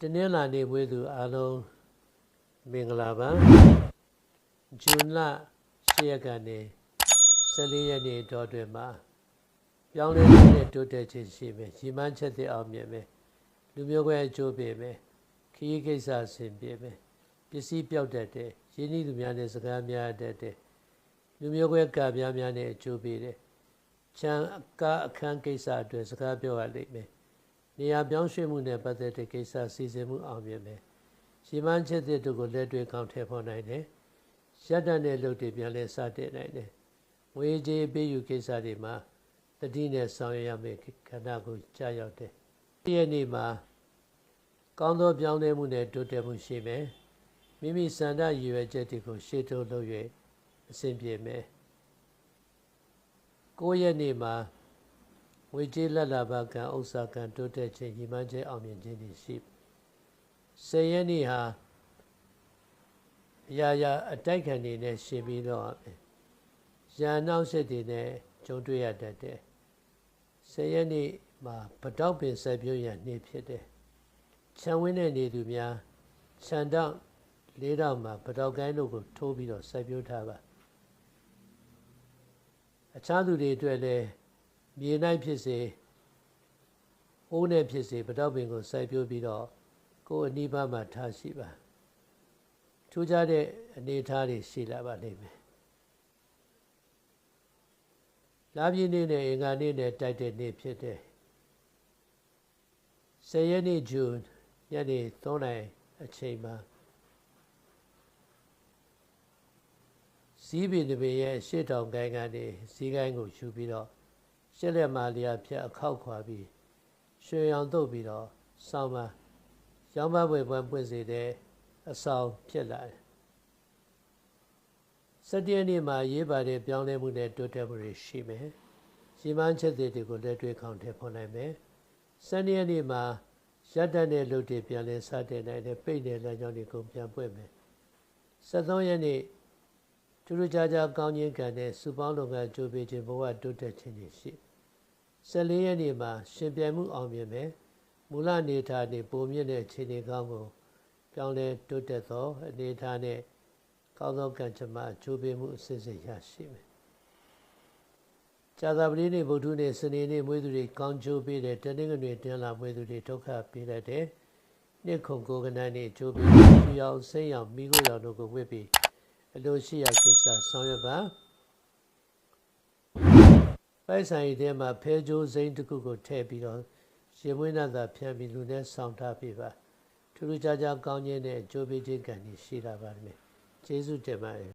တနင်္လာနေ့မွေးသူအားလုံးမင်္ဂလာပါဇွန်လ10ရက်ကနေ14ရက်နေ့တော့တွင်မှာပြောင်းလဲတဲ့တိုးတက်ခြင်းရှိမယ်ရီမန်းချက်တဲ့အောင်မြင်မယ်လူမျိုးကွဲအကျိုးပေးမယ်ခရီးကိစ္စဆင်ပြေမယ်ပစ္စည်းပြောက်တတ်တယ်ရင်းနှီးသူများနဲ့စကားများတတ်တယ်လူမျိုးကွဲကပြားများနဲ့အကျိုးပေးတယ်ချမ်းကားအခန်းကိစ္စအတွက်စကားပြောရလိမ့်မယ် နေရာပြောင်းရွှေ့မှုနဲ့ပတ်သက်တဲ့ကိစ္စစီစဉ်မှုအောင်မြင်မယ်။ရှင်းမန်းချက်တဲ့တို့ကိုလက်တွေ့ကောင်းထည့်ဖော်နိုင်တယ်။ရက်တန်တဲ့လုပ်တွေပြန်လဲစတင်နိုင်တယ်။ငွေကြေးပေးယူကိစ္စတွေမှာတတိနဲ့ဆောင်ရွက်ရမယ့်ခန္ဓာကိုကြာရောက်တယ်။ဒီရက်နေ့မှာကောင်းသောပြောင်းလဲမှုနဲ့တိုးတက်မှုရှိမယ်။မိမိစန္ဒရည်ရွယ်ချက်တွေကိုရှေ့တိုးလုပ်၍အဆင်ပြေမယ်။ကိုယ့်ရက်နေ့မှာ ဝေကြေးလက်လာဘကံဥစ္စာကံတိုးတက်ခြင်းညီမှန်းခြင်းအောင်မြင်ခြင်းတွေရှိဆယ်ရက်နေ့ဟာအရာရာအတိုက်ခံနေနဲ့ရှင်ပြီးတော့ရန်နောက်ဆက်တွေနဲ့ကြုံတွေ့ရတတ်တယ်ဆယ်ရက်နေ့မှာပတောက်ပင်ဆက်ပြုတ်ရနေ့ဖြစ်တယ်ခြံဝင်းတဲ့နေသူများခြံတောက်လေးတောက်မှာပတောက်ကိုင်းတို့ကိုထိုးပြီးတော့ဆက်ပြုတ်ထားပါအခြားသူတွေအတွက်လည်း မြေ၌ဖြစ်စေအိုးနဲ့ဖြစ်စေပတောက်ပင်ကိုစိုက်ပျိုးပြီးတော့ကိုယ်အနိဗ္ဗာန်မှာထားရှိပါထူးခြားတဲ့အနေအထားတွေရှိလာပါလိမ့်မယ်လာပြည့်နေ့နဲ့အင်္ဂါနေ့နဲ့တိုက်တဲ့နေ့ဖြစ်တဲ့ဆယ်ရက်နေ့ဇွန်ညနေ3နာရီအချိန်မှာစီးပင်တပင်ရဲ့ရှေ့တောင်ကိုင်းကနေစီးကိုင်းကိုယူပြီးတော့ ရှစ်လက်မာလျာဖြတ်အခောက်ခွာပြီးရွှေရောင်တုပ်ပြီးတော့ဆောင်းပါရောင်းမပွဲပွဲပွင့်စေတဲ့အဆောင်ဖြစ်လာတယ်စတရနေ့မှာရေးပါတဲ့ပြောင်းလဲမှုနဲ့တိုးတက်မှုတွေရှိမယ်ရီမန်းချက်တွေကိုလက်တွေ့ခေါင်းထည့်ဖော်နိုင်မယ်စနေရက်နေ့မှာရက်တတ်တဲ့လူတွေပြန်လဲစတင်နိုင်တဲ့ပိတ်တဲ့လမ်းကြောင်းတွေကိုပြန်ပွင့်မယ်73ရက်နေ့ ထူးထူးခြားခြားကောင်းခြင်းကံတဲ့စုပေါင်းလုပ်ငန်းကြိုးပေးခြင်းဘဝတိုးတက်ခြင်းတွေရှိ14ရက်နေ့မှာရှင်ပြိုင်မှုအောင်မြင်မယ်မူလအနေထားနေပုံမြင့်တဲ့ခြေနေကောင်းကိုပြောင်းလဲတိုးတက်သောအနေထားနဲ့ကောင်းသောကံကြမ္မာအကျိုးပေးမှုအစစ်စစ်ရရှိမယ်ကြာသပတေးနေ့ဗုဒ္ဓနေ့စနေနေ့မွေးသူတွေကောင်းကျိုးပေးတဲ့တနင်္ဂနွေတင်လာမွေးသူတွေဒုက္ခပေးတတ်တယ်နှစ်ခုကိုကနန်းနေ့အကျိုးပေးသူရောင်စိမ့်ရောင်မိခိုးရောင်တို့ကိုဝစ်ပြီး အလိုရှိရာကိစ္စဆောင်ရွက်ပါပိုက်ဆိုင်ထဲမှာဖဲကြိုးစိမ့်တစ်ခုကိုထည့်ပြီးတော့ရေမွေးနာသာဖြန့်ပြီးလူနဲ့ဆောင်းထားပေးပါထူးထူးခြားခြားကောင်းခြင်းနဲ့အကျိုးပေးခြင်းကံရှိလာပါမယ်ကျေးဇူးတင်ပါတယ်